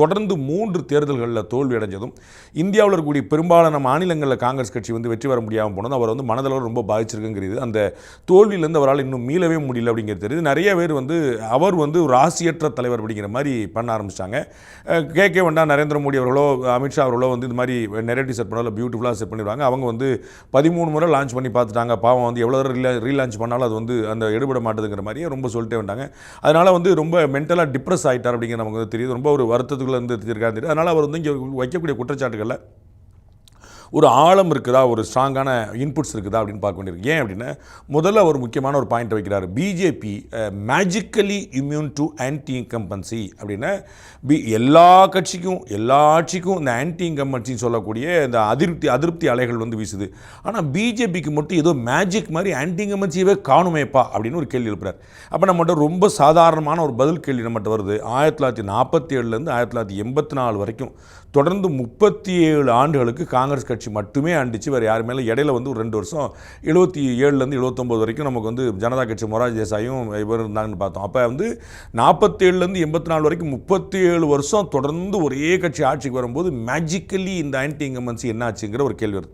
தொடர்ந்து மூன்று தேர்தல்களில் தோல்வி அடைஞ்சதும் இந்தியாவில் இருக்கக்கூடிய பெரும்பாலான மாநிலங்களில் காங்கிரஸ் கட்சி வந்து வெற்றி பெற முடியாமல் போனதும் அவர் வந்து மனதளவு ரொம்ப பாதிச்சிருக்குங்கிறது. அந்த தோல்வியிலேருந்து அவரால் இன்னும் மீளவே முடியல அப்படிங்கிறது தெரியுது. நிறைய பேர் வந்து அவர் வந்து ஒரு ராசியற்ற தலைவர் அப்படிங்கிற மாதிரி பண்ண ஆரம்பிச்சிட்டாங்க. கே கே வண்டா நரேந்திர மோடி அவர்களோ அமித்ஷா அவர்களோ வந்து இந்த மாதிரி நெரேட்டிவ் செட் பண்ணாலும் பியூட்டிஃபுல்லாக செட் பண்ணிடுவாங்க. அவங்க வந்து பதிமூணு முறை லான்ச் பண்ணி பார்த்துட்டாங்க. பாவம் வந்து எவ்வளோ ரீ ரீலான்ச் பண்ணாலும் அது வந்து அந்த எடுபட மாட்டுதுங்கிற மாதிரியே ரொம்ப சொல்லிட்டே வந்தாங்க. அதனால் வந்து ரொம்ப மென்டலாக டிப்ரெஸ் ஆகிட்டார் அப்படிங்கிற நமக்கு தெரியுது. ரொம்ப ஒரு வருத்தத்துக்குள்ள இருந்து இருக்காரு அதனால் அவர் வந்து இங்கே வைக்கக்கூடிய குற்றச்சாட்டுகளில் ஒரு ஆழம் இருக்குதா? ஒரு ஸ்ட்ராங்கான இன்புட்ஸ் இருக்குதா? அப்படின்னு பார்க்க வேண்டியிருக்கு. ஏன் அப்படின்னா முதல்ல அவர் முக்கியமான ஒரு பாயிண்ட் வைக்கிறார். BJP magically immune to anti incumbency அப்படின்னா பி எல்லா கட்சிக்கும் எல்லா ஆட்சிக்கும் இந்த ஆன்டி இன்கம்பன்சின்னு சொல்லக்கூடிய இந்த அதிருப்தி அதிருப்தி அலைகள் வந்து வீசுது. ஆனால் பிஜேபிக்கு மட்டும் ஏதோ மேஜிக் மாதிரி ஆன்டி இன்கம்பன்சியவே காணுமேப்பா அப்படின்னு ஒரு கேள்வி எழுப்புறார். அப்போ நம்மகிட்ட ரொம்ப சாதாரணமான ஒரு பதில் கேள்வி நம்மகிட்ட வருது. ஆயிரத்தி தொள்ளாயிரத்தி நாற்பத்தி ஏழுலேருந்து ஆயிரத்தி தொள்ளாயிரத்தி எண்பத்தி நாலு வரைக்கும் தொடர்ந்து முப்பத்தி ஏழு ஆண்டுகளுக்கு காங்கிரஸ் கட்சி மட்டுமே அண்டிச்சு வேறு யார் மேலே? இடையில வந்து ஒரு ரெண்டு வருஷம் எழுபத்தி ஏழுலேருந்து எழுபத்தொம்போது வரைக்கும் நமக்கு வந்து ஜனதா கட்சி மொராஜ் தேசாயும் இவர் இருந்தாங்கன்னு பார்த்தோம். அப்போ வந்து நாற்பத்தேழுலேருந்து எண்பத்தி நாலு வரைக்கும் முப்பத்தி ஏழு வருஷம் தொடர்ந்து ஒரே கட்சி ஆட்சிக்கு வரும்போது மேஜிக்கலி இந்த ஆன்டி இங்கமன்சி என்னாச்சுங்கிற ஒரு கேள்வி வருது.